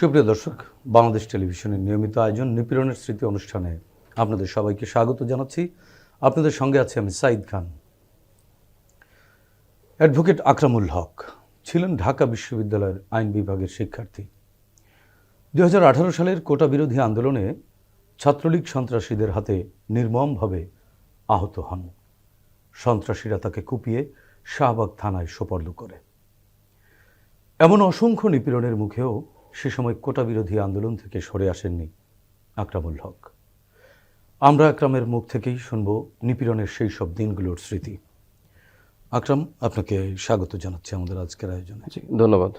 সুপ্রিয় দর্শক, বাংলাদেশ টেলিভিশনের নিয়মিত আয়োজন নিপীড়নের স্মৃতি অনুষ্ঠানে আপনাদের সবাইকে স্বাগত জানাচ্ছি। আপনাদের সঙ্গে আছে আমি সাইদ খান। অ্যাডভোকেট আকরামুল হক ছিলেন ঢাকা বিশ্ববিদ্যালয়ের আইন বিভাগের শিক্ষার্থী। দুই সালের কোটা বিরোধী আন্দোলনে ছাত্রলীগ সন্ত্রাসীদের হাতে নির্মমভাবে আহত হন। সন্ত্রাসীরা তাকে কুপিয়ে শাহবাগ থানায় সোপর্দ করে। এমন অসংখ্য নিপীড়নের মুখেও সে সময় কোটা বিরোধী আন্দোলন থেকে সরে আসেননি আকরামুল হক। আমরা আকরামের মুখ থেকেই শুনব নিপীড়নের সেই সব দিনগুলোর স্মৃতি। আকরাম আপনাকে স্বাগত জানাচ্ছি আমাদের আজকের আয়োজনে। ধন্যবাদ।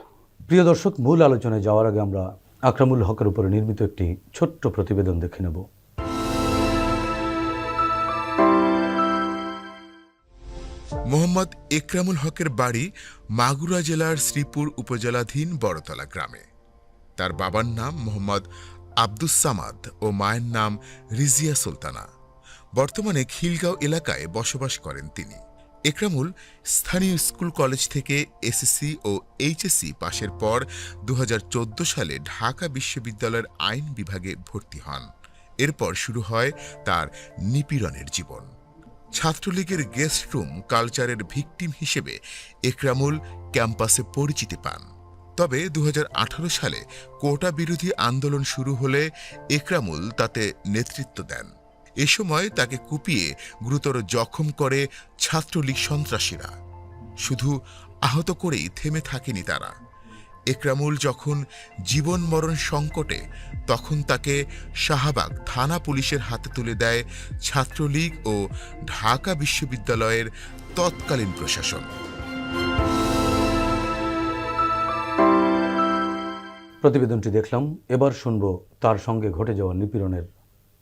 প্রিয় দর্শক মূল আলোচনায় যাওয়ার আগে আমরা আকরামুল হকের উপরে নির্মিত একটি ছোট্ট প্রতিবেদন দেখে নেব। মোহাম্মদ একরামুল হকের বাড়ি মাগুরা জেলার শ্রীপুর উপজেলাধীন বড়তলা গ্রামে। তার বাবার নাম মোহাম্মদ আব্দুস সামাদ ও মায়ের নাম রিজিয়া সুলতানা। বর্তমানে খিলগাঁও এলাকায় বসবাস করেন তিনি। একরামুল স্থানীয় স্কুল কলেজ থেকে এসএসসি ও এইচএসসি পাশের পর দু হাজার চোদ্দ সালে ঢাকা বিশ্ববিদ্যালয়ের আইন বিভাগে ভর্তি হন। এরপর শুরু হয় তার নিপীড়নের জীবন। ছাত্রলীগের গেস্ট রুম কালচারের ভিকটিম হিসেবে একরামুল ক্যাম্পাসে পরিচিতি পান। তবে দু হাজার আঠারো সালে কোটা বিরোধী আন্দোলন শুরু হলে একরামুল তাতে নেতৃত্ব দেন। এ সময় তাকে কুপিয়ে গুরুতর জখম করে ছাত্রলীগ সন্ত্রাসীরা। শুধু আহত করেই থেমে থাকেনি তারা। একরামুল যখন জীবন মরণ সংকটে, তখন তাকে শাহবাগ থানা পুলিশের হাতে তুলে দেয় ছাত্রলীগ ও ঢাকা বিশ্ববিদ্যালয়ের তৎকালীন প্রশাসন। প্রতিবেদনটি দেখলাম এবার শুনব তার সঙ্গে ঘটে যাওয়া নিপীড়নের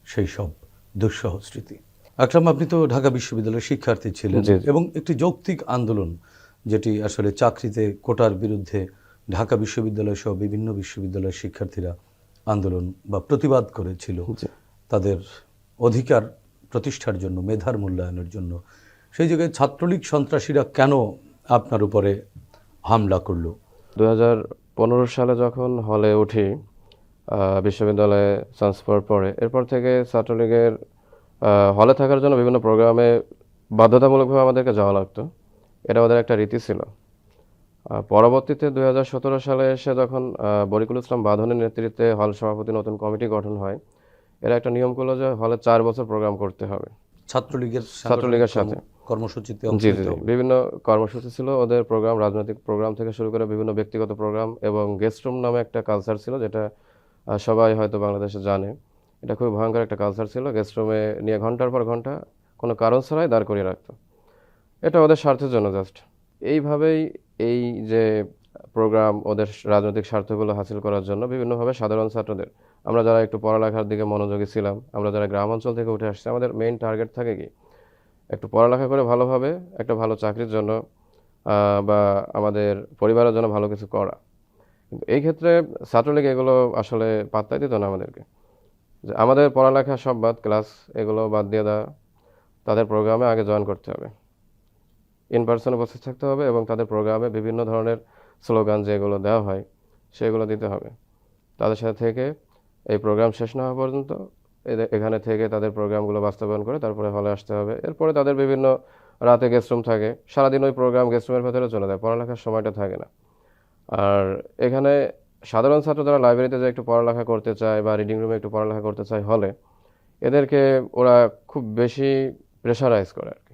সেই সব দুঃসহ স্মৃতি। আকরাম আপনি তো ঢাকা বিশ্ববিদ্যালয়ের শিক্ষার্থী ছিলেন। এবং একটি যৌক্তিক আন্দোলন যেটি আসলে চাকরিতে কোটার বিরুদ্ধে ঢাকা বিশ্ববিদ্যালয় সহ বিভিন্ন বিশ্ববিদ্যালয়ের শিক্ষার্থীরা আন্দোলন বা প্রতিবাদ করেছিল তাদের অধিকার প্রতিষ্ঠার জন্য মেধার মূল্যায়নের জন্য। সেই জায়গায় ছাত্রলীগ সন্ত্রাসীরা কেন আপনার উপরে হামলা করল? দু হাজার পনেরো সালে যখন হলে উঠি বিশ্ববিদ্যালয়ে ট্রান্সফার পরে এরপর থেকে ছাত্রলীগের হলে থাকার জন্য বিভিন্ন প্রোগ্রামে বাধ্যতামূলকভাবে আমাদেরকে যাওয়া লাগতো। এটা ওদের একটা রীতি ছিল। পরবর্তীতে দু হাজার সতেরো সালে এসে যখন বরিকুল ইসলাম বাঁধনের নেতৃত্বে হল সভাপতি নতুন কমিটি গঠন হয় এরা একটা নিয়ম করল যে হলে চার বছর প্রোগ্রাম করতে হবে। ছাত্রলীগের ছাত্রলীগের সাথে। কর্ম- কর্মসূচিতে জি জি। বিভিন্ন কর্মসূচি ছিল ওদের প্রোগ্রাম রাজনৈতিক প্রোগ্রাম থেকে শুরু করে বিভিন্ন ব্যক্তিগত প্রোগ্রাম এবং গেস্ট রুম নামে একটা কালচার ছিল যেটা সবাই হয়তো বাংলাদেশে জানে। এটা খুবই ভয়ঙ্কর একটা কালচার ছিল। গেস্ট রুমে নিয়ে ঘণ্টার পর ঘণ্টা কোনো কারণ ছাড়াই দাঁড় করিয়ে রাখতো। এটা ওদের স্বার্থের জন্য জাস্ট এইভাবেই এই যে প্রোগ্রাম ওদের রাজনৈতিক স্বার্থগুলো হাসিল করার জন্য বিভিন্নভাবে সাধারণ ছাত্রদের আমরা যারা একটু পড়ালেখার দিকে মনোযোগী ছিলাম আমরা যারা গ্রাম অঞ্চল থেকে উঠে আসছি আমাদের মেইন টার্গেট থাকে কি? একটু পড়ালেখা করে ভালোভাবে একটা ভালো চাকরির জন্য বা আমাদের পরিবারের জন্য ভালো কিছু করা। কিন্তু এই ক্ষেত্রে ছাত্রলীগ এগুলো আসলে পাত্তাই দিত না আমাদেরকে। যে আমাদের পড়ালেখা সব বাদ, ক্লাস এগুলো বাদ দিয়ে দেওয়া, তাদের প্রোগ্রামে আগে জয়েন করতে হবে। ইন পার্সনে উপস্থিত থাকতে হবে এবং তাদের প্রোগ্রামে বিভিন্ন ধরনের স্লোগান যেগুলো দেওয়া হয়, সেগুলো দিতে হবে। তাদের সাথে থেকে এই প্রোগ্রাম শেষ না হওয়া পর্যন্ত এখানে থেকে তাদের প্রোগ্রামগুলো বাস্তবায়ন করে তারপরে হলে আসতে হবে। এরপরে তাদের বিভিন্ন রাতে গেস্ট রুম থাকে। সারাদিন ওই প্রোগ্রাম গেস্ট রুমের ভেতরে চলে যায়। পড়ালেখার সময়টা থাকে না। আর এখানে সাধারণ ছাত্র যারা লাইব্রেরিতে যে একটু পড়ালেখা করতে চায় বা রিডিং রুমে একটু পড়ালেখা করতে চায় হলে, এদেরকে ওরা খুব বেশি প্রেশারাইজ করে আর কি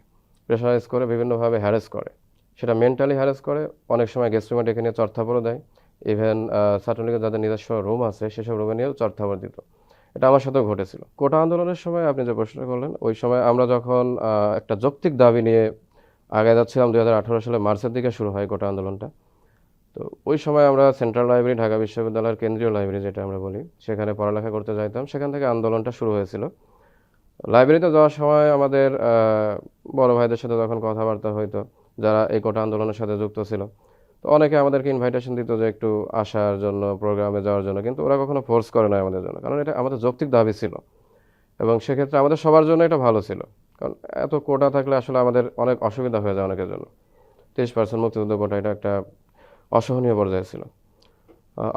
প্রেশারাইজ করে বিভিন্নভাবে হ্যারেস করে। সেটা মেন্টালি হ্যারেস করে। অনেক সময় গেস্ট রুমে ডেকে নিয়ে চর্থাপড়ও দেয়। ইভেন ছাত্রলীগের যাদের নিজস্ব রুম আছে, সেসব রুমে নিয়েও চর্থাপড় দিত। এটা আমার সাথেও ঘটেছিল। কোটা আন্দোলনের সময় আপনি যে প্রশ্নটা করলেন, ওই সময় আমরা যখন একটা যৌক্তিক দাবি নিয়ে আগে যাচ্ছিলাম দু হাজার আঠেরো সালে মার্চের দিকে শুরু হয় কোটা আন্দোলনটা, তো ওই সময় আমরা সেন্ট্রাল লাইব্রেরি, ঢাকা বিশ্ববিদ্যালয়ের কেন্দ্রীয় লাইব্রেরি যেটা আমরা বলি, সেখানে পড়ালেখা করতে যাইতাম। সেখান থেকে আন্দোলনটা শুরু হয়েছিল। লাইব্রেরিতে যাওয়ার সময় আমাদের বড় ভাইদের সাথে যখন কথাবার্তা হইতো, যারা এই কোটা আন্দোলনের সাথে যুক্ত ছিল তো অনেকে আমাদেরকে ইনভাইটেশন দিত যে একটু আসার জন্য প্রোগ্রামে যাওয়ার জন্য, কিন্তু ওরা কখনো ফোর্স করে না আমাদের জন্য। কারণ এটা আমাদের যৌক্তিক দাবি ছিল। এবং সেক্ষেত্রে আমাদের সবার জন্য এটা ভালো ছিল। কারণ এত কোটা থাকলে আসলে আমাদের অনেক অসুবিধা হয়ে যায় অনেকের জন্য। তিরিশ পার্সেন্ট মুক্তিযুদ্ধ কোটা এটা একটা অসহনীয় পর্যায়ে ছিল।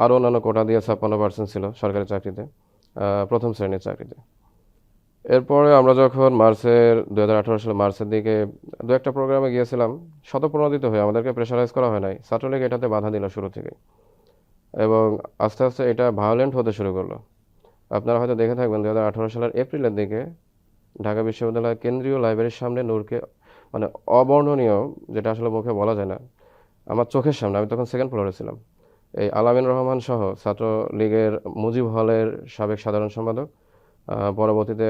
আরও অন্যান্য কোটা দিয়ে ছাপ্পান্ন পার্সেন্ট ছিল সরকারি চাকরিতে প্রথম শ্রেণির চাকরিতে। এরপরে আমরা যখন মার্চের দু হাজার আঠারো সালে মার্চের দিকে দু একটা প্রোগ্রামে গিয়েছিলাম শতপ্রণোদিত হয়ে আমাদেরকে প্রেশারাইজ করা হয় নাই। ছাত্রলীগ এটাতে বাধা দিল শুরু থেকে এবং আস্তে আস্তে এটা ভায়োলেন্ট হতে শুরু করল। আপনারা হয়তো দেখে থাকবেন দু হাজার আঠারো সালের এপ্রিলের দিকে ঢাকা বিশ্ববিদ্যালয়ের কেন্দ্রীয় লাইব্রেরির সামনে নূরকে মানে অবর্ণনীয়, যেটা আসলে মুখে বলা যায় না, আমার চোখের সামনে, আমি তখন সেকেন্ড ফ্লোরে ছিলাম। এই আলামিন রহমান সহ ছাত্রলীগের মুজিব হলের সাবেক সাধারণ সম্পাদক পরবর্তীতে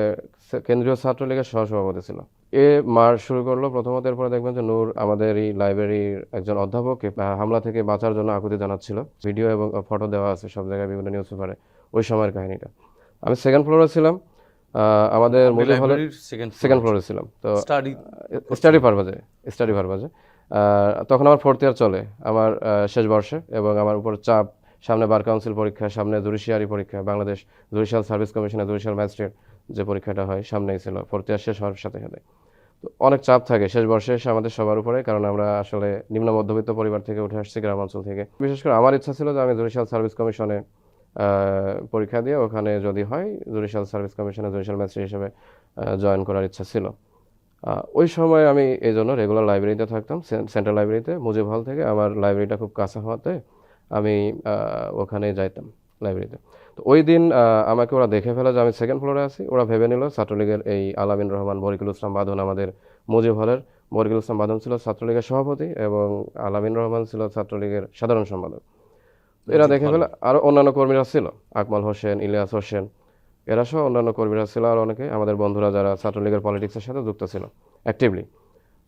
কেন্দ্রীয় ছাত্রলীগের সহসভাপতি ছিল। এ মার শুরু করল প্রথমত এরপরে দেখবেন যে নূর আমাদের এই লাইব্রেরির একজন অধ্যাপককে হামলা থেকে বাঁচার জন্য আকুতি জানাচ্ছিল। ভিডিও এবং ফটো দেওয়া আছে সব জায়গায় বিভিন্ন নিউজ পেপারে ওই সময়ের কাহিনীটা। আমি সেকেন্ড ফ্লোরে ছিলাম। আমাদের মুজিব হলের সেকেন্ড ফ্লোরে ছিলাম। তো স্টাডি স্টাডি পারপাজে স্টাডি পারপাজে তখন আমার ফোর্থ ইয়ার চলে আমার শেষ বর্ষে এবং আমার উপর চাপ সামনে বার কাউন্সিল পরীক্ষা, সামনে জুডিশিয়ারি পরীক্ষা, বাংলাদেশ জুডিশিয়াল সার্ভিস কমিশনের জুডিশিয়াল ম্যাজিস্ট্রেট যে পরীক্ষাটা হয় সামনেই ছিল ফোর্থ শেষ হওয়ার সাথে সাথে। তো অনেক চাপ থাকে শেষ বর্ষে এসে আমাদের সবার উপরে, কারণ আমরা আসলে নিম্ন মধ্যবিত্ত পরিবার থেকে উঠে আসছি গ্রামাঞ্চল থেকে। বিশেষ করে আমার ইচ্ছা ছিল যে আমি জুডিশিয়াল সার্ভিস কমিশনে পরীক্ষা দিয়ে ওখানে যদি হয়, জুডিশিয়াল সার্ভিস কমিশনে জুডিশিয়াল ম্যাজিস্ট্রেট হিসেবে জয়েন করার ইচ্ছা ছিল। ওই সময় আমি এই জন্য রেগুলার লাইব্রেরিতে থাকতাম সেন্ট্রাল লাইব্রেরিতে মুজিব হল থেকে। আমার লাইব্রেরিটা খুব কাছে হওয়াতে আমি ওখানে যাইতাম লাইব্রেরিতে তো। ওই দিন আমাকে ওরা দেখে ফেলে যে আমি সেকেন্ড ফ্লোরে আছি। ওরা ভেবে নিল ছাত্রলীগের এই আলামিন রহমান বরিকুল ইসলাম বাঁধন আমাদের মুজিব হলের বরিকুল ইসলাম বাঁধন ছিল ছাত্রলীগের সভাপতি এবং আলামিন রহমান ছিল ছাত্রলীগের সাধারণ সম্পাদক। এরা দেখে ফেলে আরও অন্যান্য কর্মীরা ছিল। আকমাল হোসেন, ইলিয়াস হোসেন, এরা সহ অন্যান্য কর্মীরা ছিল, আর অনেকে আমাদের বন্ধুরা যারা ছাত্রলীগের পলিটিক্সের সাথে যুক্ত ছিল অ্যাক্টিভলি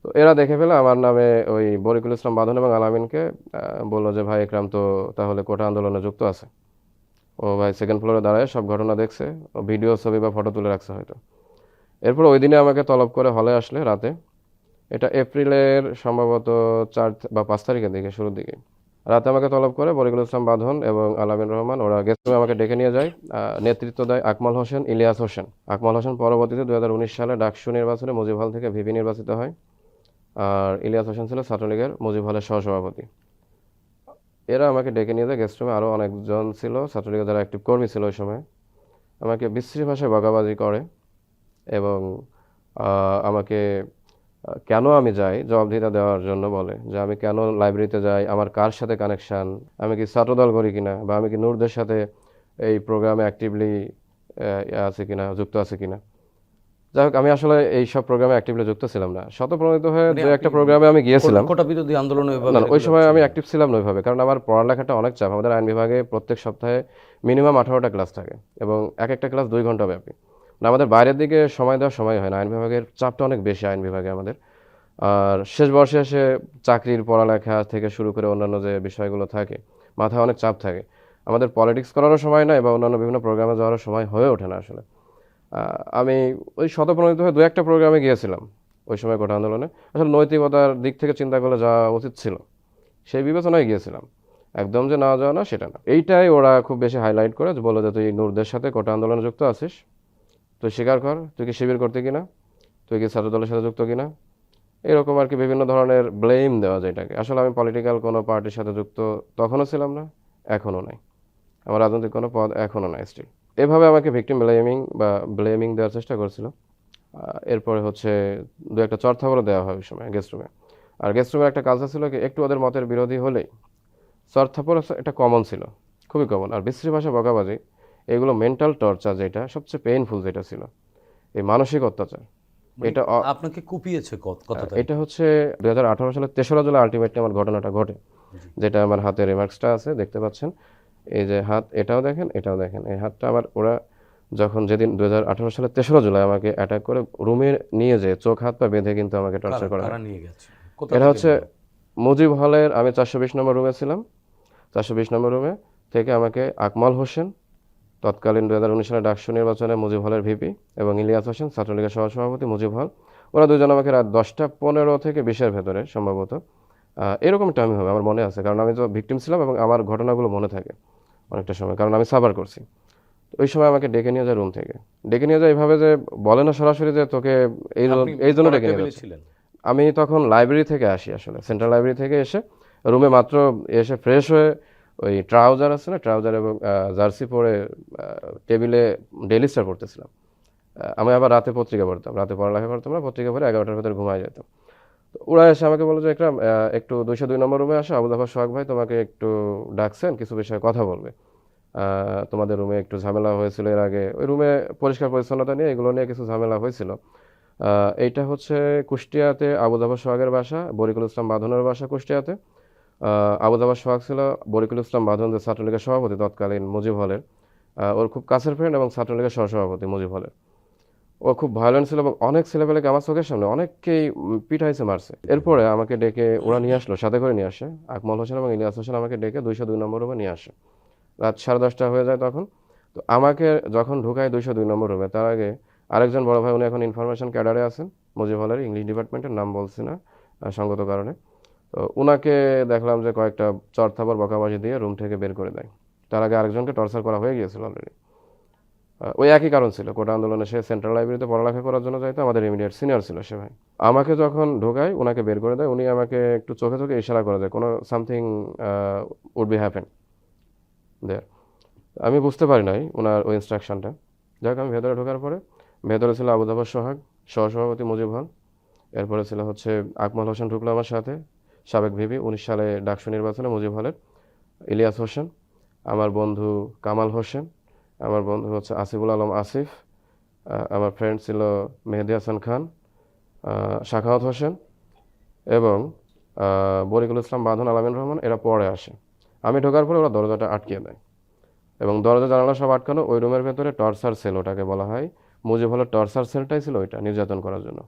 তো এরা দেখে ফেলে আমার নামে ওই বরিকুল ইসলাম বাঁধন এবং আলামিনকে বলল যে, ভাই একরাম তো তাহলে কোটা আন্দোলনে যুক্ত আছে। ও ভাই সেকেন্ড ফ্লোরে দাঁড়ায়, সব ঘটনা দেখছে, ও ভিডিও ছবি বা ফটো তুলে রাখছে হয়তো। এরপর ওই দিনে আমাকে তলব করে হলে আসলে রাতে, এটা এপ্রিলের সম্ভবত চার বা পাঁচ তারিখের দিকে, শুরুর দিকে। রাতে আমাকে তলব করে বরিকুল ইসলাম বাঁধন এবং আলামিন রহমান, ওরা গেস্ট আমাকে ডেকে নিয়ে যায় নেতৃত্ব দেয় আকমাল হোসেন, ইলিয়াস হোসেন। আকমাল হোসেন পরবর্তীতে দু হাজার উনিশ সালে ডাকসু নির্বাচনে মুজিব হল থেকে ভিপি নির্বাচিত হয়। আর ইলিয়াস হোসেন ছিল ছাত্রলীগের মুজিব হলের সহসভাপতি। এরা আমাকে ডেকে নিয়ে যায় গেস্ট রুমে আরও অনেকজন ছিল, ছাত্রলীগের যারা অ্যাক্টিভ কর্মী ছিল ওই সময়। আমাকে বিশ্রী ভাষায় বকাবাজি করে এবং আমাকে কেন আমি যাই জবাবদিহিতা দেওয়ার জন্য বলে যে আমি কেন লাইব্রেরিতে যাই, আমার কার সাথে কানেকশন আমি কি ছাত্রদল করি কিনা বা আমি কি নূরদের সাথে এই প্রোগ্রামে অ্যাক্টিভলি আছে কিনা, যুক্ত আছে কিনা। যাই হোক আমি আসলে এই সব প্রোগ্রামে অ্যাক্টিভলি যুক্ত ছিলাম না। হয়ে মানে দু একটা প্রোগ্রামে আমি গিয়েছিলাম। কোটা বিরোধী আন্দোলনে ওই সময় আমি অ্যাক্টিভ ছিলাম না ওইভাবে কারণ আমার পড়ালেখাটা অনেক চাপ। আমাদের আইন বিভাগে প্রত্যেক সপ্তাহে মিনিমাম আঠারোটা ক্লাস থাকে এবং এক একটা ক্লাস দুই ঘণ্টা ব্যাপী। না আমাদের বাইরের দিকে সময় দেওয়ার সময় হয় না। আইন বিভাগের চাপটা অনেক বেশি আইন বিভাগে আমাদের। আর শেষ বর্ষে এসে চাকরির পড়ালেখা থেকে শুরু করে অন্যান্য যে বিষয়গুলো থাকে মাথায় অনেক চাপ থাকে। আমাদের পলিটিক্স করারও সময় নাই বা অন্যান্য বিভিন্ন প্রোগ্রামে যাওয়ারও সময় হয়ে ওঠে না আসলে। আমি ওই শতপ্রণোদিত হয়ে দু একটা প্রোগ্রামে গিয়েছিলাম ওই সময় কোটা আন্দোলনে। আসলে নৈতিকতার দিক থেকে চিন্তা করলে যাওয়া উচিত ছিল। সেই বিবেচনায় গিয়েছিলাম। একদম যে না যাওয়া না, সেটা না। এইটাই ওরা খুব বেশি হাইলাইট করে বলে যে তুই নূরদের সাথে কোটা আন্দোলনে যুক্ত আছিস। তুই স্বীকার কর, তুই কি শিবির করতে কিনা? তুই কি ছাত্রদলের সাথে যুক্ত কিনা? এরকম আর কি বিভিন্ন ধরনের ব্লেম দেওয়া যায় এটাকে। আসলে আমি পলিটিক্যাল কোনো পার্টির সাথে যুক্ত তখনও ছিলাম না, এখনও নাই। আমার রাজনৈতিক কোনো পদ এখনও নাই স্টিল এভাবে আমাকে ভিকটিম ব্লেমিং বা ব্লেমিং দেওয়ার চেষ্টা করছিল। এরপরে হচ্ছে দু একটা চর্থাবরও দেওয়া হয় ওই সময় গেস্ট রুমে আর গেস্ট রুমের একটা কালচার ছিল কি একটু ওদের মতের বিরোধী হলেই চর্থাপর একটা কমন ছিল খুবই কমন আর বিশ্রী ভাষা বকাবাজি এগুলো মেন্টাল টর্চার যেটা সবচেয়ে পেইনফুল যেটা ছিল এই মানসিক অত্যাচার। এটা আপনাকে কুপিয়েছে কত- কতটা? এটা হচ্ছে দুই হাজার আঠারো সালের তেসরা জুলাই আলটিমেটলি আমার ঘটনাটা ঘটে। যেটা আমার হাতে রিমার্কসটা আছে দেখতে পাচ্ছেন। এই যে হাত এটাও দেখেন এটাও দেখেন। এই হাতটা আমার ওরা যখন যেদিন দুই হাজার আঠারো সালের তেসরা জুলাই আমাকে অ্যাটাক করে রুমে নিয়ে যে চোখ হাত পা বেঁধে কিন্তু আমাকে টর্চার করা নিয়ে গেছে। এটা হচ্ছে মুজিব হলের আমি চারশো বিশ নম্বর রুমে ছিলাম। চারশো বিশ নম্বর রুমে থেকে আমাকে আকমাল হোসেন তৎকালীন দু হাজার উনিশ সালের ডাকসু নির্বাচনে মুজিব হলের ভিপি এবং ইলিয়াস হোসেন ছাত্রলীগের সহসভাপতি মুজিব হল। ওরা দুজন আমাকে রাত দশটা পনেরো থেকে বিশের ভেতরে সম্ভবত এরকম টাইম হবে আমার মনে আছে। কারণ আমি তো ভিকটিম ছিলাম এবং আমার ঘটনাগুলো মনে থাকে অনেকটা সময় কারণ আমি সাবার করছি। ওই সময় আমাকে ডেকে নিয়ে যায় রুম থেকে। ডেকে নিয়ে যায় এইভাবে যে বলে না সরাসরি যে তোকে এই জন্য- এই জন্য ডেকে নিয়ে আমি তখন লাইব্রেরি থেকে আসি আসলে সেন্ট্রাল লাইব্রেরি থেকে এসে রুমে মাত্র এসে ফ্রেশ হয়ে ওই ট্রাউজার আছে না ট্রাউজার এবং জার্সি পরে টেবিলে ডেইলি স্টার পড়তেছিলাম। আমি আবার রাতে পত্রিকা পড়তাম রাতে পড়ালেখা করতাম না পত্রিকা পড়ে এগারোটার ভেতরে ঘুমায় যেতাম। ওরা এসে আমাকে বলে যে একরাম একটু দুইশো দুই নম্বর রুমে আসো। আবু জাফর সোহাগ ভাই তোমাকে একটু ডাকছেন কিছু বিষয়ে কথা বলবে। তোমাদের রুমে একটু ঝামেলা হয়েছিল এর আগে। ওই রুমে পরিষ্কার পরিচ্ছন্নতা নিয়ে এগুলো নিয়ে কিছু ঝামেলা হয়েছিল। এইটা হচ্ছে কুষ্টিয়াতে আবু জাফর সোহাগের বাসা বরিকুল ইসলাম বাঁধনের বাসা কুষ্টিয়াতে। আহ, আবু জাফর সোহাগ ছিল বরিকুল ইসলাম বাঁধন যে ছাত্রলীগের সভাপতি তৎকালীন মুজিব হলের। ওর খুব কাছের ফ্রেন্ড এবং ছাত্রলীগের সহসভাপতি মুজিব হলের। ও খুব ভায়োলেন্ট ছিল এবং অনেক ছেলেপেলেকে আমার চোখের সামনে অনেককেই উম, পিটাইছে মারছে। এরপরে আমাকে ডেকে ওরা নিয়ে আসলো সাথে করে নিয়ে আসে। আকমল হোসেন এবং ইলিয়াস হোসেন আমাকে ডেকে দুইশো দুই নম্বর রুমে নিয়ে আসে। রাত সাড়ে দশটা হয়ে যায় তখন। তো আমাকে যখন ঢুকায় দুইশো দুই নম্বর রুমে তার আগে আরেকজন বড় ভাই উনি এখন ইনফরমেশন ক্যাডারে আছেন। মুজিব হলের ইংলিশ ডিপার্টমেন্টের নাম বলছি না সঙ্গত কারণে। তো উনাকে দেখলাম যে কয়েকটা চরথাপর বকাবাজি দিয়ে রুম থেকে বের করে দেয়। তার আগে আরেকজনকে টর্চার করা হয়ে গিয়েছিল অলরেডি ওই একই কারণ ছিল, কোটা আন্দোলনে সে সেন্ট্রাল লাইব্রেরিতে পড়ালেখা করার জন্য যাইতো আমাদের ইমিডিয়েট সিনিয়র ছিল সে ভাই। আমাকে যখন ঢোকায় ওনাকে বের করে দেয়, উনি আমাকে একটু চোখে চোখে ইশারা করে দেয়, কোনো something would be happen there আমি বুঝতে পারি নাই ওনার ওই ইনস্ট্রাকশনটা যাক, আমি ভেতরে ঢোকার পরে, ভেতরে ছিল আবু জাফর সোহাগ, সহসভাপতি মুজিব হল এরপরে ছিল হচ্ছে আকমল হোসেন ঢুকলো আমার সাথে, সাবেক ভিবি উনিশ সালে ডাকসু নির্বাচনে মুজিব হলের ইলিয়াস হোসেন, আমার বন্ধু কামাল হোসেন আমার বন্ধু হচ্ছে আসিফুল আলম আসিফ আমার ফ্রেন্ড ছিল মেহেদি হাসান খান শাখাওয়াত হোসেন এবং বরিকুল ইসলাম বাঁধন আলামিন রহমান, এরা পরে আসে। আমি ঢোকার পরে ওরা দরজাটা আটকিয়ে দেয় এবং দরজা জানালা সব আটকানো ওই রুমের ভেতরে টর্চার সেল ওটাকে বলা হয়। মুজিব হলের টর্চার সেলটাই ছিল ওইটা নির্যাতন করার জন্য।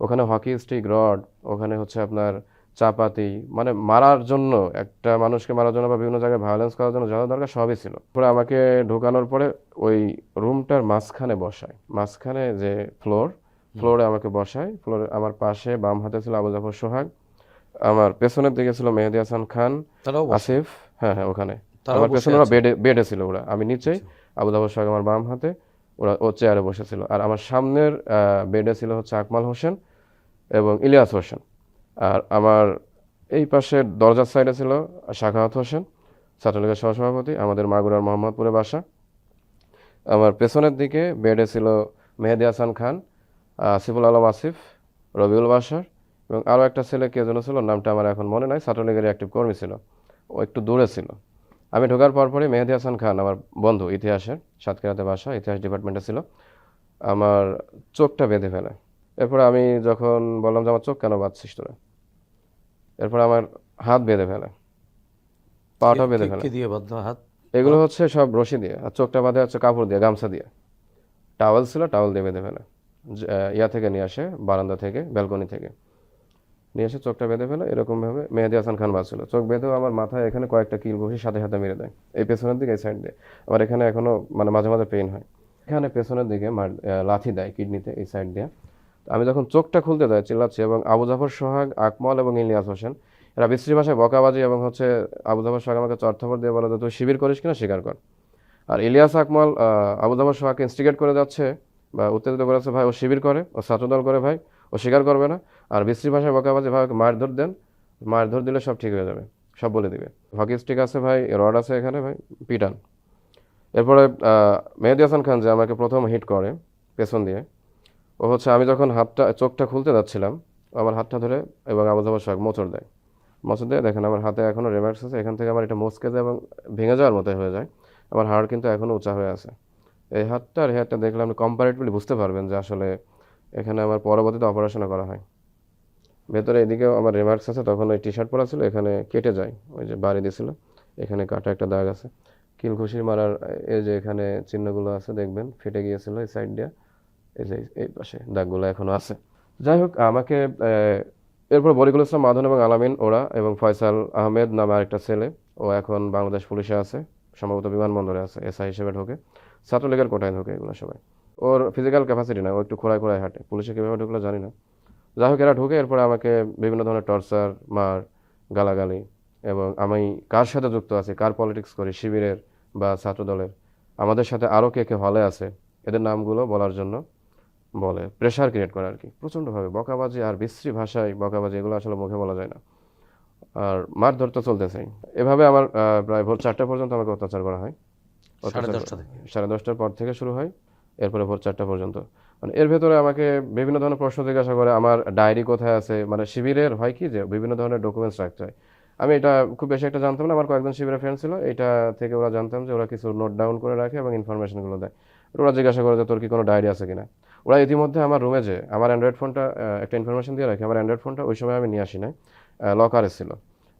ওখানে হকি স্টিক, রড, ওখানে হচ্ছে আপনার চাপাতি মানে মারার জন্য একটা মানুষকে মারার জন্য বা বিভিন্ন জায়গায় ভায়োলেন্স করার জন্য যা দরকার সবই ছিল। পরে আমাকে ঢোকানোর পরে ওই রুমটার মাঝখানে বসায়। মাঝখানে যে ফ্লোর ফ্লোরে আমাকে বসায়। ফ্লোরে আমার পাশে বাম হাতে ছিল আবু জাফর সোহাগ আমার পেছনের দিকে ছিল মেহেদি হাসান খান আসিফ হ্যাঁ হ্যাঁ ওখানে। আমার পেছনে ওরা বেডে বেডে ছিল ওরা। আমি নিচেই আবু জাফর সোহাগ আমার বাম হাতে ওরা ও চেয়ারে বসেছিল। আর আমার সামনের বেডে ছিল হচ্ছে আকমাল হোসেন এবং ইলিয়াস হোসেন। আর আমার এই পাশের দরজার সাইডে ছিল শাখাওয়াত হোসেন, ছাত্রলীগের সহসভাপতি, আমাদের মাগুরার মোহাম্মদপুরে বাসা। আমার পেছনের দিকে বেডে ছিল মেহেদি হাসান খান আসিফুল আলম আসিফ, রবিউল বাসার এবং আরও একটা ছেলে কে যেন ছিল, নামটা আমার এখন মনে নাই ছাত্রলীগের অ্যাক্টিভ কর্মী ছিল। ও একটু দূরে ছিল। আমি ঢোকার পরপরই মেহেদি হাসান খান, আমার বন্ধু, ইতিহাসের, সাতক্ষীরাতে বাসা, ইতিহাস ডিপার্টমেন্টে ছিল। আমার চোখটা বেঁধে ফেলে। এরপরে আমি যখন বললাম যে আমার চোখ কেন বাঁধছিস তোরা? এরপর আমার হাত বেঁধে ফেলে। পাটা বেঁধে ফেলে। দিয়ে বাধ্য হাত? এগুলো হচ্ছে সব রশি দিয়ে। আর চোখটা বাঁধে হচ্ছে কাপড় দিয়ে গামছা দিয়ে। টাওয়েল ছিল টাওয়েল দিয়ে বেঁধে ফেলে। ইয়া থেকে নিয়ে আসে বারান্দা থেকে ব্যালকনি থেকে। নিয়ে এসে চোখটা বেঁধে ফেলে এরকমভাবে মেহেদি হাসান খান বাঁচছিল চোখ বেঁধেও আমার মাথায় এখানে কয়েকটা কিল ঘষি সাথে সাথে মেরে দেয়। এই পেছনের দিকে এই সাইড দিয়ে। আমার এখানে এখনও মানে মাঝে মাঝে পেইন হয়। এখানে পেছনের দিকে লাথি দেয় কিডনিতে এই সাইড দিয়ে। আমি যখন চোখটা খুলতে যাই চিল্লাচ্ছি এবং আবু জাফর সোহাগ, আকমল এবং ইলিয়াস হোসেন, এরা বিশ্রী ভাষায় বকাবাজি এবং হচ্ছে আবু জাফর সোহাগ আমাকে চর্থাপর দিয়ে বলে তুই শিবির করিস কিনা স্বীকার কর। আর ইলিয়াস, আকমল আবু জাফর সোহাগকে ইনস্টিগেট করে যাচ্ছে বা উত্তেজিত করেছে ভাই, ও শিবির করে, ও ছাত্রদল করে ভাই, ও স্বীকার করবে না। আর বিশ্রী ভাষায় বকাবাজি, ভাই, ওকে মারধর দেন, মারধর দিলে সব ঠিক হয়ে যাবে, সব বলে দিবে। হকি স্টিক আছে ভাই, রড আছে এখানে ভাই, পিটান। এরপরে মেহেদি হাসান খান যে আমাকে প্রথম হিট করে, পেছন দিয়ে ও হচ্ছে আমি যখন হাতটা, চোখটা খুলতে যাচ্ছিলাম, আমার হাতটা ধরে এবং আবু জাফর সোহাগ মোচড় দেয়। মোচড় দেয় দেখেন আমার হাতে এখনও রেমার্কস আছে, এখান থেকে আমার এটা মচকে যায় এবং ভেঙে যাওয়ার মতো হয়ে যায়। আমার হাড় কিন্তু এখনও উঁচা হয়ে আছে। এই হাতটা আর এই হাতটা দেখলে আপনি কম্পারেটিভলি বুঝতে পারবেন যে আসলে এখানে আমার পরবর্তীতে অপারেশন করা হয়। ভেতরে এদিকেও আমার রিমার্কস আছে, তখন ওই টি শার্ট পরা ছিল, এখানে কেটে যায়, ওই যে বাড়ি দিয়েছিল এখানে কাটা একটা দাগ আছে। কিল ঘুষির মারার এই যে এখানে চিহ্নগুলো আছে, দেখবেন, ফেটে গিয়েছিল এই সাইড দিয়ে। এই যে, এই পাশে দাগগুলো এখনও আছে। যাই হোক, আমাকে এরপর বরিকুল ইসলাম মাধন এবং আলামিন, ওরা এবং ফয়সাল আহমেদ নামে আরেকটা ছেলে। ও এখন বাংলাদেশ পুলিশে আছে, সম্ভবত বিমানবন্দরে আছে, এসআই হিসেবে ঢোকে। ছাত্রলীগের কোটায় ঢোকে এগুলো সবাই। ওর ফিজিক্যাল ক্যাপাসিটি না, ও একটু খোড়ায় খোড়ায় হাঁটে। পুলিশে কীভাবে ঢুকলো জানি না। যাই হোক, এরা ঢুকে, এরপরে আমাকে বিভিন্ন ধরনের টর্চার, মার, গালাগালি এবং আমি কার সাথে যুক্ত আছি, কার পলিটিক্স করি, শিবিরের বা ছাত্রদলের, আমাদের সাথে আরও কে কে হলে আছে, এদের নামগুলো বলার জন্য বলে প্রেশার ক্রিয়েট করে আর কি প্রচণ্ডভাবে বকাবাজি আর বিশ্রী ভাষায় বকাবাজি এগুলো আসলে মুখে বলা যায় না। আর মারধর তো চলতেছেই এভাবে আমার প্রায় ভোর চারটা পর্যন্ত আমাকে অত্যাচার করা হয়। সাড়ে দশটার পর থেকে শুরু হয় এরপরে ভোর চারটা পর্যন্ত। মানে এর ভেতরে আমাকে বিভিন্ন ধরনের প্রশ্ন জিজ্ঞাসা করে আমার ডায়েরি কোথায় আছে? মানে শিবিরের হয় কি যে বিভিন্ন ধরনের ডকুমেন্টস রাখতে হয়। আমি এটা খুব বেশি একটা জানতাম না আমার কয়েকজন শিবিরের ফ্রেন্ড ছিল এটা থেকে ওরা জানতাম যে ওরা কিছু নোট ডাউন করে রাখে এবং ইনফরমেশনগুলো দেয়। ওরা জিজ্ঞাসা করে যে তোর কি কোনো ডায়েরি আছে কিনা? ওরা ইতিমধ্যে আমার রুমে যে আমার অ্যান্ড্রয়েড ফোনটা একটা ইনফরমেশন দিয়ে রাখি। আমার অ্যান্ড্রয়েড ফোনটা ওই সময় আমি নিয়ে আসি নাই। লকারে ছিল।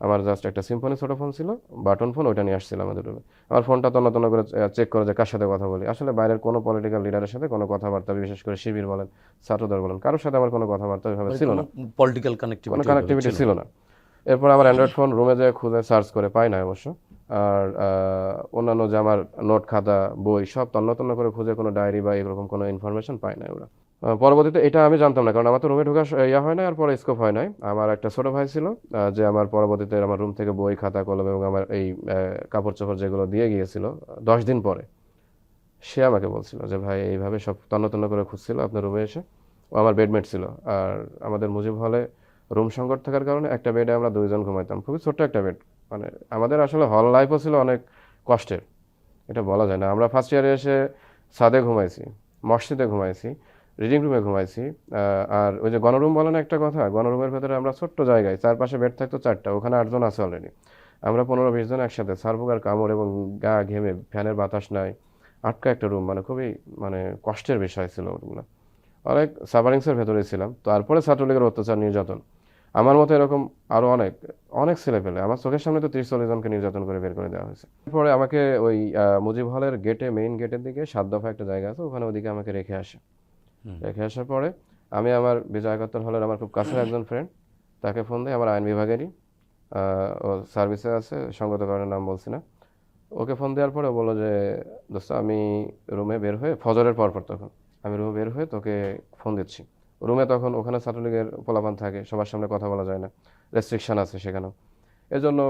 আমার জাস্ট একটা সিম্পনি ছোটো ফোন ছিল বাটন ফোন ওইটা নিয়ে আসছিল আমাদের রুমে আমার ফোনটা তন্ন তন্ন করে চেক করে যে কার সাথে কথা বলি। আসলে বাইরের কোনো পলিটিক্যাল লিডারের সাথে কোনো কথাবার্তা বিশেষ করে শিবির বলেন ছাত্রদল বলেন কারোর সাথে আমার কোনো কথাবার্তা ওইভাবে ছিল না। পলিটিক্যাল কোনো কানেক্টিভিটি কানেক্টিভিটি ছিল না। এরপর আমার অ্যান্ড্রয়েড ফোন রুমে যেয়ে খুঁজে সার্চ করে পাই না অবশ্য। আর অন্যান্য যে আমার নোট, খাতা, বই, সব তন্ন তন্ন করে খুঁজে কোনো ডায়েরি বা এরকম কোনো ইনফরমেশন পায় না ওরা। পরবর্তীতে এটা আমি জানতাম না, কারণ আমার তো রুমে ঢোকা ইয়া হয় না আর পরে স্কোপ হয় নাই। আমার একটা ছোট ভাই ছিল যে আমার পরবর্তীতে আমার রুম থেকে বই, খাতা, কলম এবং আমার এই কাপড় চোপড় যেগুলো দিয়ে গিয়েছিল, দশ দিন পরে, সে আমাকে বলছিল যে, ভাই, এইভাবে সব তন্ন তন্ন করে খুঁজছিল আপনার রুমে এসে। ও আমার বেডমেট ছিল, আর আমাদের মুজিব হলে রুম সংকট থাকার কারণে একটা বেডে আমরা দুইজন ঘুমাইতাম। খুবই ছোট্ট একটা বেড মানে আমাদের আসলে হল লাইফও ছিল অনেক কষ্টের, এটা বলা যায় না। আমরা ফার্স্ট ইয়ারে এসে ছাদে ঘুমাইছি, মসজিদে ঘুমাইছি রিডিং রুমে ঘুমাইছি আর ওই যে গণরুম বলেন একটা কথা? গণরুমের ভেতরে আমরা ছোট্ট জায়গায়, চারপাশে বেড থাকতো চারটা, ওখানে আটজন আছে অলরেডি আমরা পনেরো বিশ জন একসাথে সার্বকার কামড় এবং গা ঘেমে, ফ্যানের বাতাস নাই, আটকা একটা রুম মানে খুবই মানে কষ্টের বিষয় ছিল ওগুলো। অনেক সাফারিংসের ভেতরে ছিলাম। তারপরে ছাত্রলীগের অত্যাচার, নির্যাতন। আমার মতো এরকম আরও অনেক অনেক ছেলে পেলে আমার চোখের সামনে তো তিরিশ চল্লিশ জনকে নির্যাতন করে বের করে দেওয়া হয়েছে। এরপরে আমাকে ওই মুজিব হলের গেটে মেইন গেটের দিকে সাত দফা একটা জায়গা আছে ওখানে ওদিকে আমাকে রেখে আসে। রেখে আসার পরে আমি আমার বিজয় একাত্তর হলের আমার খুব কাছের একজন ফ্রেন্ড তাকে ফোন দেয় আমার আইন বিভাগেরই। ও সার্ভিসে আছে সঙ্গত কারণে নাম বলছি না। ওকে ফোন দেওয়ার পরে ও বলল যে দোস্ত আমি রুমে বের হয়ে ফজরের পর পর তখন আমি রুমে বের হয়ে তোকে ফোন দিচ্ছি। রুমে তখন ওখানে ছাত্রলীগের পোলাপান থাকে, সবার সামনে কথা বলা যায় না রেস্ট্রিকশন আছে সেখানেও। এজন্য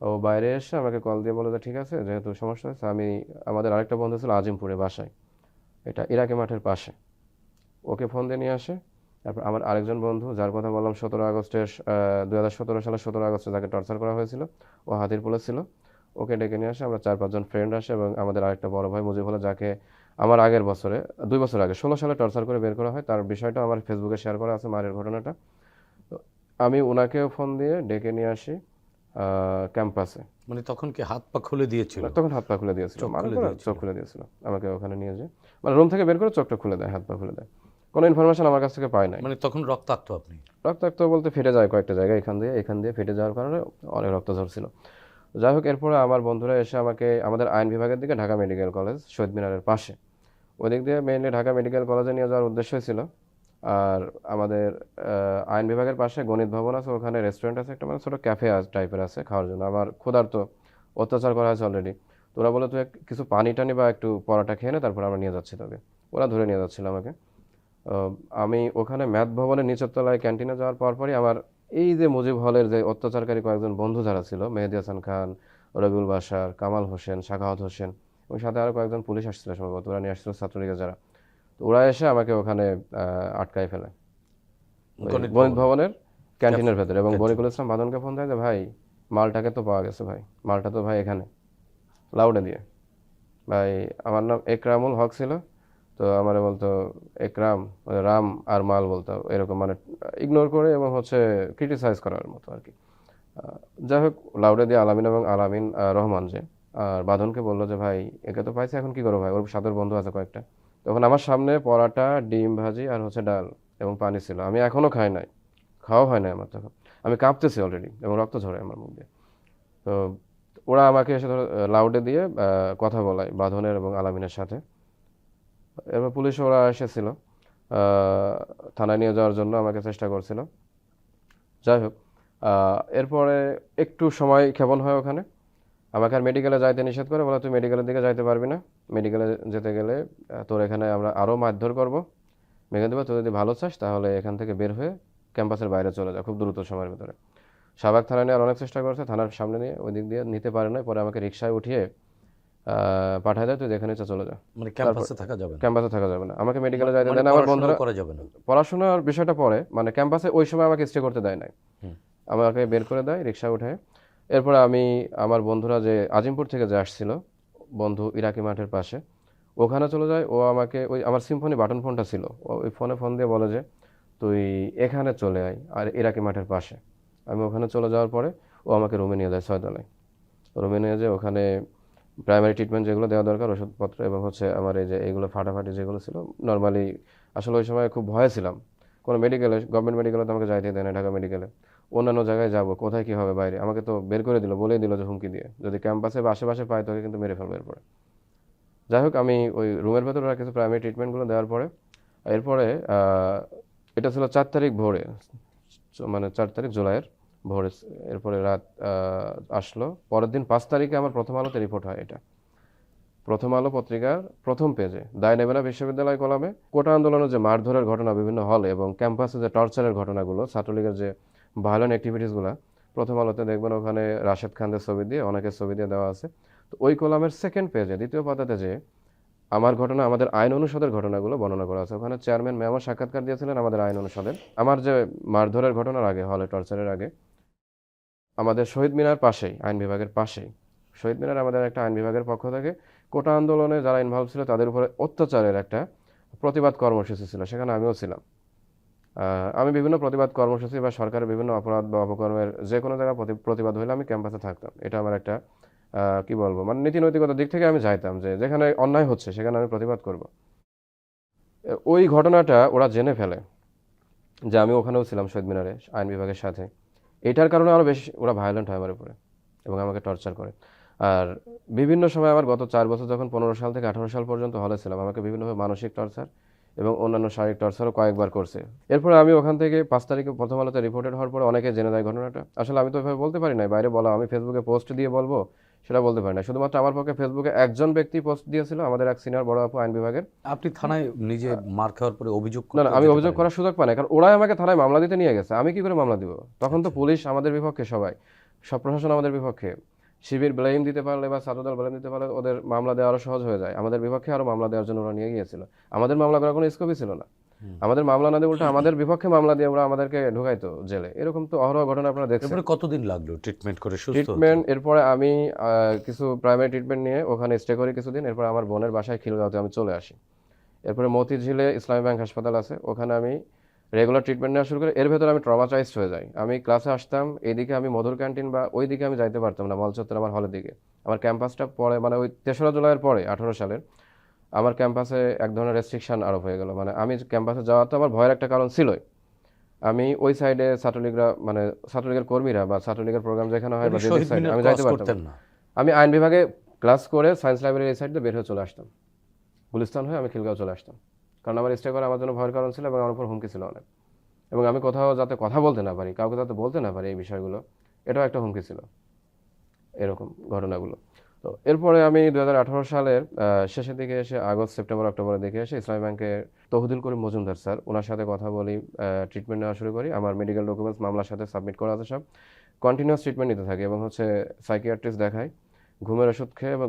ও বাইরে এসে আমাকে কল দিয়ে বলে যে, ঠিক আছে, যেহেতু সমস্যা হয়েছে, আমি, আমাদের আরেকটা বন্ধু ছিল আজিমপুরে বাসায়, এটা ইরাকি মাঠের পাশে। ওকে ফোন দিয়ে নিয়ে আসে, তারপর আমার আরেকজন বন্ধু, যার কথা বললাম সতেরো আগস্টের দু হাজার সতেরো সালের সতেরো আগস্টে যাকে টর্চার করা হয়েছিল, ও হাতির পোলে ছিল। ওকে ডেকে নিয়ে আসে, আমরা চার পাঁচজন ফ্রেন্ড আসে এবং আমাদের আরেকটা বড় ভাই মুজিব হলে যাকে আমার আগের বছরে দুই বছর আগে ষোলো সালে টর্চার করে বের করা হয়। তার বিষয়টা আমার ফেসবুকে শেয়ার করা আছে মারের ঘটনাটা। তো আমি ওনাকেও ফোন দিয়ে ডেকে নিয়ে আসি ক্যাম্পাসে। মানে তখন কি হাত পা খুলে দিয়েছিল? তখন হাত পা খুলে দিয়েছিল। চোখ খুলে দিয়েছিল। চোখ খুলে দিয়েছিল। আমাকে ওখানে নিয়ে যায় মানে রুম থেকে বের করে চোখটা খুলে দেয় হাত পা খুলে দেয়। কোনো ইনফরমেশন আমার কাছ থেকে পায় নাই। মানে তখন রক্তাক্ত আপনি? রক্তাক্ত বলতে ফেটে যায় কয়েকটা জায়গায় এখান দিয়ে এখান দিয়ে ফেটে যাওয়ার কারণে অনেক রক্ত ঝরছিল। যাই হোক এরপরে আমার বন্ধুরা এসে আমাকে আমাদের আইন বিভাগের দিকে ঢাকা মেডিকেল কলেজ শহীদ মিনারের পাশে ওদিক দিয়ে মেইনলি ঢাকা মেডিকেল কলেজে নিয়ে যাওয়ার উদ্দেশ্য ছিল। আর আমাদের আইন বিভাগের পাশে গণিত ভবন আছে, ওখানে রেস্টুরেন্ট আছে, একটা মানে ছোটো ক্যাফে টাইপের আছে খাওয়ার জন্য। আমার ক্ষুধার্ত অত্যাচার করা হয়েছে অলরেডি তো ওরা বলে তুই কিছু পানি টানি বা একটু পরোটা খেয়ে নে, তারপর আমরা নিয়ে যাচ্ছি তোকে। ওরা ধরে নিয়ে যাচ্ছিল আমাকে। আমি ওখানে ম্যাথ ভবনের নিচের তলায় ক্যান্টিনে যাওয়ার পরপরই আমার এই যে মুজিব হলের যে অত্যাচারকারী কয়েকজন বন্ধু যারা ছিল, মেহেদি হাসান খান, রবিউল বাসার কামাল হোসেন, শাখাওয়াত হোসেন এবং সাথে আরও কয়েকজন পুলিশ আসছিল সম্ভবত ওরা নিয়ে আসছিল ছাত্রলীগের যারা। তো ওরা এসে আমাকে ওখানে আটকায় ফেলে। গণিত ভবনের ক্যান্টিনের ভেতরে। এবং বনিকুল ইসলাম বাদনকে ফোন দেয় যে ভাই মালটাকে তো পাওয়া গেছে ভাই। মালটা তো ভাই এখানে। লাউডে দিয়ে। ভাই আমার নাম একরামুল হক ছিল। তো আমার বলতো একরাম মানে রাম আর মাল বলতো। এরকম মানে ইগনোর করে এবং হচ্ছে ক্রিটিসাইজ করার মতো আর কি। যাই হোক লাউডে দিয়ে আলামিন এবং আলামিন রহমান যে আর বাঁধনকে বলল যে, ভাই, একে তো পাইছে, এখন কি করব ভাই? ওর সাথের বন্ধু আছে কয়েকটা। তখন আমার সামনে পরাটা, ডিম ভাজি আর হচ্ছে ডাল এবং পানি ছিল। আমি এখনও খাই নাই। খাওয়া হয় নাই আমার তখন। আমি কাঁপতেছি অলরেডি এবং রক্ত ঝরে আমার মুখ দিয়ে। তো ওরা আমাকে এসে ধরো লাউডে দিয়ে কথা বলায় বাঁধনের এবং আলামিনের সাথে। এবার পুলিশ ওরা এসেছিল। থানায় নিয়ে যাওয়ার জন্য আমাকে চেষ্টা করছিল। যাই হোক এরপরে একটু সময় ক্ষেপণ হয় ওখানে। আমাকে আর মেডিকেলে যাইতে নিষেধ করে বলে তুই মেডিকেলের দিকে যাইতে পারবি না। মেডিকেলে যেতে গেলে তোর এখানে আমরা আরও মারধর করব। ভেঙে দেবো তুই যদি ভালো চাস তাহলে এখান থেকে বের হয়ে ক্যাম্পাসের বাইরে চলে যা খুব দ্রুত সময়ের ভিতরে। শাহবাগ থানায় নেওয়ার অনেক চেষ্টা করছে থানার সামনে নিয়ে ওই দিক দিয়ে নিতে পারে না পরে আমাকে রিক্সায় উঠিয়ে পাঠায় দেয় তুই যেখানে চলে যা। মানে ক্যাম্পাসে থাকা যাবে না? ক্যাম্পাসে থাকা যাবে না। আমাকে মেডিকেলে যাইতে মানে দেয় না আমার বন্ধুরা করা যাবে না? পড়াশোনার বিষয়টা পরে মানে ক্যাম্পাসে ওই সময় আমাকে স্টে করতে দেয় নাই। আমাকে বের করে দেয় রিক্সা উঠে এরপরে আমি আমার বন্ধুরা যে আজিমপুর থেকে যে আসছিল, বন্ধু ইরাকি মাঠের পাশে, ওখানে চলে যায়। ও আমাকে, ওই আমার সিম্ফনি বাটন ফোনটা ছিল। ওই ফোনে ফোন দিয়ে বলে যে, তুই এখানে চলে আয় আর ইরাকি মাঠের পাশে। আমি ওখানে চলে যাওয়ার পরে ও আমাকে রুমে নিয়ে যায় ছয়তলায়। রুমে নিয়ে যায় ওখানে প্রাইমারি ট্রিটমেন্ট যেগুলো দেওয়া দরকার, ওষুধপত্র এবং হচ্ছে আমার এই যে এইগুলো ফাটাফাটি যেগুলো ছিল নর্মালি আসলে ওই সময় খুব ভয়ে ছিলাম। কোনো মেডিকেলে গভর্নমেন্ট মেডিকেলে তো আমাকে যাইতে দেয় না, ঢাকা মেডিকেলে অন্যান্য জায়গায় যাব, কোথায় কী হবে বাইরে? আমাকে তো বের করে দিল, বলেই দিল যে হুমকি দিয়ে। যদি ক্যাম্পাসে বা আশেপাশে পাই তোকে কিন্তু মেরে ফেলবে এরপরে। যাই হোক, আমি ওই রুমের ভেতরে ওরা কিছু প্রাইমারি ট্রিটমেন্টগুলো দেওয়ার পরে, এরপরে এটা ছিল চার তারিখ ভোরে মানে চার তারিখ জুলাইয়ের ভোরে, এরপরে রাত আসলো। পরের দিন পাঁচ তারিখে আমার প্রথম আলোতে রিপোর্ট হয় এটা। প্রথম আলো পত্রিকার প্রথম পেজে দায় নেবে না বিশ্ববিদ্যালয় কলামে, কোটা আন্দোলনের যে মারধরের ঘটনা বিভিন্ন হল এবং ক্যাম্পাসে যে টর্চারের ঘটনাগুলো, ছাত্রলীগের যে ভায়োলেন্ট অ্যাক্টিভিটিসগুলো প্রথম আলোতে দেখবেন ওখানে রাশেদ খানদের ছবি দিয়ে, অনেকের ছবি দিয়ে দেওয়া আছে। তো ওই কলামের সেকেন্ড পেজে দ্বিতীয় পাতাতে যে আমার ঘটনা, আমাদের আইন অনুষদের ঘটনাগুলো বর্ণনা করা আছে। ওখানে চেয়ারম্যান ম্যামও সাক্ষাৎকার দিয়েছিলেন আমাদের আইন অনুষদের। আমার যে মারধরের ঘটনার আগে হলে টর্চারের আগে, আমাদের শহীদ মিনার পাশেই, আইন বিভাগের পাশেই, শহীদ মিনার আমাদের একটা আইন বিভাগের পক্ষ থেকে কোটা আন্দোলনে যারা ইনভলভ ছিল, তাদের উপরে অত্যাচারের একটা প্রতিবাদ কর্মসূচি ছিল। সেখানে আমিও ছিলাম। আমি বিভিন্ন প্রতিবাদ কর্মসূচি বা সরকারের বিভিন্ন অপরাধ বা অপকর্মের যে কোনো জায়গায় প্রতিবাদ হলে আমি ক্যাম্পাসে থাকতাম। এটা আমার একটা কি বলব মানে নীতি নৈতিকতার দিক থেকে আমি চাইতাম যে যেখানে অন্যায় হচ্ছে সেখানে আমি প্রতিবাদ করব। ওই ঘটনাটা ওরা জেনে ফেলে যে আমি ওখানেও ছিলাম শহীদ মিনারে, আইন বিভাগের সাথে। এটার কারণে আরও বেশি ওরা ভায়োলেন্ট হয় আমার উপরে এবং আমাকে টর্চার করে। আর বিভিন্ন সময় আমার গত চার বছর যখন পনেরো সাল থেকে আঠারো সাল পর্যন্ত হলে ছিলাম, আমাকে বিভিন্নভাবে মানসিক টর্চার এবং অন্যান্য শারীরিক টর্চারও কয়েকবার করছে। এরপরে আমি ওখান থেকে পাঁচ তারিখে প্রথম আলোতে রিপোর্টেড হওয়ার পরে অনেকে জেনে যায় ঘটনাটা। আসলে আমি তো এভাবে বলতে পারি না বাইরে বলা আমি ফেসবুকে পোস্ট দিয়ে বলব সেটা বলতে পারি না শুধুমাত্র আমার পক্ষে ফেসবুকে একজন ব্যক্তি পোস্ট দিয়েছিল আমাদের এক সিনিয়র বড় আপু আইন বিভাগের। আপনি থানায় নিজে মার খাওয়ার পরে অভিযোগ না না আমি অভিযোগ করার সুযোগ পাই না কারণ ওরাই আমাকে থানায় মামলা দিতে নিয়ে গেছে। আমি কি করে মামলা দিব? তখন তো পুলিশ আমাদের বিপক্ষে সবাই সব প্রশাসন আমাদের বিপক্ষে। শিবির ব্লেম দিতে পারলে বা ছাত্রদল ব্লেম দিতে পারলে ওদের মামলা দেওয়া আরও সহজ হয়ে যায়। আমাদের বিপক্ষে আরও মামলা দেওয়ার জন্য ওরা নিয়ে গিয়েছিল। আমাদের মামলা করার কোনো স্কোপই ছিল না। আমাদের মামলা না দিয়ে উল্টো আমাদের বিপক্ষে মামলা দিয়ে ওরা আমাদেরকে ঢুকাইতো জেলে। এরকম তো অহরহ ঘটনা আপনারা দেখছেন। এরপরে কতদিন লাগল ট্রিটমেন্ট করে সুস্থ? ট্রিটমেন্ট এরপরে আমি কিছু প্রাইমারি ট্রিটমেন্ট নিয়ে ওখানে স্টে করি কিছুদিন। এরপর আমার বোনের বাসায় খিলগাঁওতে আমি চলে আসি। এরপরে মতিঝিলে ইসলামী ব্যাংক হাসপাতাল আছে। ওখানে আমি রেগুলার ট্রিটমেন্ট নেওয়া শুরু করি এর ভেতরে আমি ট্রমাচাইজড হয়ে যাই। আমি ক্লাসে আসতাম এইদিকে আমি মধুর ক্যান্টিন বা ওই দিকে আমি যাইতে পারতাম না মল চত্বর আমার হলের দিকে। আমার ক্যাম্পাসটা পরে মানে ওই তেসরা জুলাইয়ের পরে আঠারো সালের আমার ক্যাম্পাসে এক ধরনের রেস্ট্রিকশন আরোপ হয়ে গেল। মানে আমি ক্যাম্পাসে যাওয়া তো আমার ভয়ের একটা কারণ ছিলই। আমি ওই সাইডে ছাত্রলীগরা মানে ছাত্রলীগের কর্মীরা বা ছাত্রলীগের প্রোগ্রাম যেখানে হয় বা আমি যাইতে পারতাম না। আমি আইন বিভাগে ক্লাস করে সায়েন্স লাইব্রেরির এই সাইড বের হয়ে চলে আসতাম। গুলিস্তান হয়ে আমি খিলগাঁও চলে আসতাম। কারণ আমার স্টে করা আমার জন্য ভয়ের কারণ ছিল এবং আমার উপর হুমকি ছিল অনেক। এবং আমি কোথাও যাতে কথা বলতে না পারি, কাউকে যাতে বলতে না পারি এই বিষয়গুলো, এটাও একটা হুমকি ছিল, এরকম ঘটনাগুলো। তো এরপরে আমি দুহাজার আঠারো সালের শেষের দিকে এসে আগস্ট, সেপ্টেম্বর, অক্টোবরের দিকে এসে ইসলামী ব্যাংকের তহদিল করিম মজুমদার স্যার ওনার সাথে কথা বলি ট্রিটমেন্ট নেওয়া শুরু করি। আমার মেডিকেল ডকুমেন্টস মামলার সাথে সাবমিট করা আছে সব। কন্টিনিউয়াস ট্রিটমেন্ট নিতে থাকি এবং হচ্ছে সাইকিয়াট্রিস্ট দেখাই, ঘুমের ওষুধ খেয়ে এবং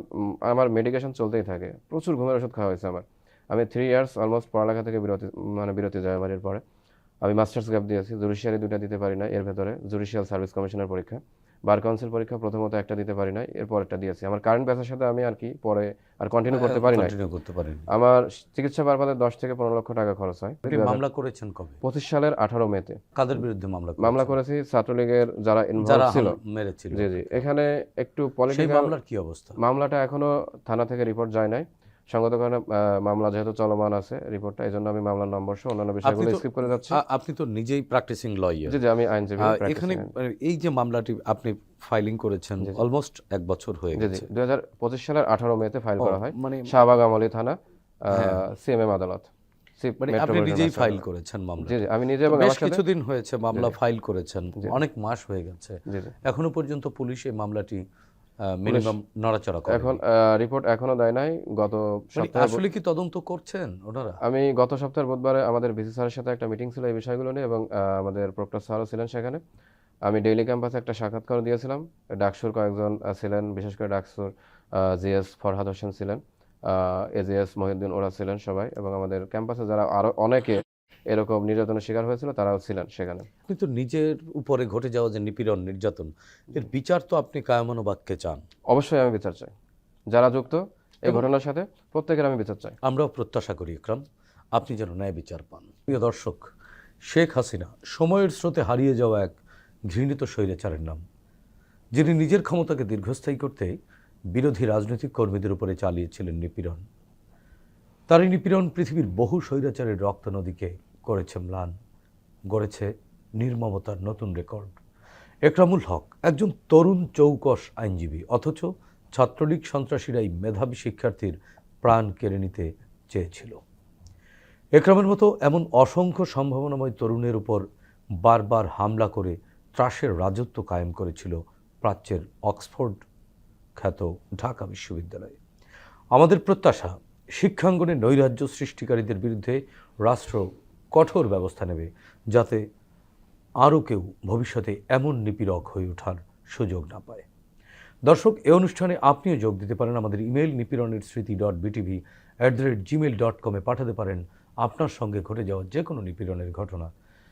আমার মেডিকেশন চলতেই থাকে। প্রচুর ঘুমের ওষুধ খাওয়া হয়েছে আমার। আমি থ্রি ইয়ার্স অলমোস্ট পড়ালেখা থেকে বিরতি মানে বিরতি যায় আমার এরপরে। আমি মাস্টার্স গ্যাপ দিয়েছি জুডিশিয়ারি দুটা দিতে পারি না এর ভেতরে জুডিশিয়াল সার্ভিস কমিশনের পরীক্ষা। বার কাউন্সিল পরীক্ষা প্রথমত একটা দিতে পারি না এরপর একটা দিয়েছি। আমার কারেন্ট ব্যাচের সাথে আমি আর কি পরে আর কন্টিনিউ করতে পারি না করতে পারেন আমার চিকিৎসা বারবাদে দশ থেকে পনেরো লক্ষ টাকা খরচ হয়। মামলা করেছেন কবে? পঁচিশ সালের আঠারো মেতে। কাদের বিরুদ্ধে মামলা মামলা করেছি ছাত্রলীগের যারা ইনভলভ ছিল। মেরেছিল। জি জি। এখানে একটু পলিটিক্যাল মামলার কি অবস্থা? মামলাটা এখনও থানা থেকে রিপোর্ট যায় নাই। সঙ্গত কারণে মামলা যেহেতু চলমান আছে রিপোর্টটা এই জন্য আমি মামলার নম্বর সহ অন্যান্য বিষয়গুলো স্কিপ করে যাচ্ছি। আপনি তো নিজেই প্র্যাকটিসিং লয়ার জি জি আমি আইনজীবী এখানে এই যে মামলাটি আপনি ফাইলিং করেছেন অলমোস্ট এক বছর হয়ে গেছে। দুই হাজার পঁচিশ সালের আঠারো মেতে ফাইল করা হয়। মানে শাহবাগ আমলি থানা সিএমএম আদালত। মানে আপনি নিজেই ফাইল করেছেন মামলা জি জি আমি নিজে এবং বেশ কিছুদিন হয়েছে মামলা ফাইল করেছেন। অনেক মাস হয়ে গেছে। এখনও পর্যন্ত পুলিশ এই মামলাটি মিনিমাম নড়াচড়া করে এখন রিপোর্ট এখনও দেয় নাই। গত মানে সপ্তাহে আসলে কি তদন্ত করছেন ওনারা? আমি গত সপ্তাহের বুধবারে আমাদের বিসি স্যারের সাথে একটা মিটিং ছিল এই বিষয়গুলো নিয়ে এবং আমাদের প্রক্টর স্যারও ছিলেন সেখানে। আমি ডেইলি ক্যাম্পাসে একটা সাক্ষাৎকার দিয়েছিলাম। ডাকসুর কয়েকজন ছিলেন বিশেষ করে ডাকসুর জিএস ফরহাদ হোসেন ছিলেন। এজিএস মহিউদ্দিন ওরা ছিলেন সবাই এবং আমাদের ক্যাম্পাসে যারা আরও অনেকে এরকম নির্যাতনের শিকার হয়েছিল তারাও ছিলেন সেখানে। কিন্তু নিজের উপরে ঘটে যাওয়া যে নিপীড়ন নির্যাতন এর বিচার তো আপনি কায়মানো বাক্যে চান। অবশ্যই আমি বিচার চাই। যারা যুক্ত এই ঘটনার সাথে প্রত্যেকের আমি বিচার চাই। আমরাও প্রত্যাশা করি ইকরাম আপনি যেন ন্যায় বিচার পান। প্রিয় দর্শক শেখ হাসিনা সময়ের স্রোতে হারিয়ে যাওয়া এক ঘৃণিত স্বৈরাচারের নাম যিনি নিজের ক্ষমতাকে দীর্ঘস্থায়ী করতে বিরোধী রাজনৈতিক কর্মীদের উপরে চালিয়েছিলেন নিপীড়ন। তার এই নিপীড়ন পৃথিবীর বহু স্বৈরাচারের রক্ত নদীকে করেছে ম্লান, গড়েছে নির্মমতার নতুন রেকর্ড। একরামুল হক একজন তরুণ চৌকস আইনজীবী, অথচ ছাত্রলীগ সন্ত্রাসীরাই মেধাবী শিক্ষার্থীর প্রাণ কেড়ে নিতে চেয়েছিল। একরামের মতো এমন অসংখ্য সম্ভাবনাময় তরুণের উপর বারবার হামলা করে ত্রাসের রাজত্ব কায়েম করেছিল প্রাচ্যের অক্সফোর্ড খ্যাত ঢাকা বিশ্ববিদ্যালয়। আমাদের প্রত্যাশা, শিক্ষাঙ্গনে নৈরাজ্য সৃষ্টিকারীদের বিরুদ্ধে রাষ্ট্র কঠোর ব্যবস্থা নেবে যাতে আরও কেউ ভবিষ্যতে এমন নিপীড়ক হয়ে ওঠার সুযোগ না পায়। দর্শক এই অনুষ্ঠানে আপনিও যোগ দিতে পারেন আমাদের ইমেল নিপীড়নের স্মৃতি dot BTV at the rate Gmail dot কমে পাঠাতে পারেন আপনার সঙ্গে ঘটে যাওয়া যে কোনো নিপীড়নের ঘটনা।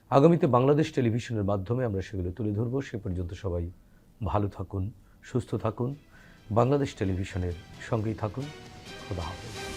আগামীতে বাংলাদেশ টেলিভিশনের মাধ্যমে আমরা সেগুলো তুলে ধরব। সে পর্যন্ত সবাই ভালো থাকুন, সুস্থ থাকুন, বাংলাদেশ টেলিভিশনের সঙ্গেই থাকুন। খোদা হাফেজ।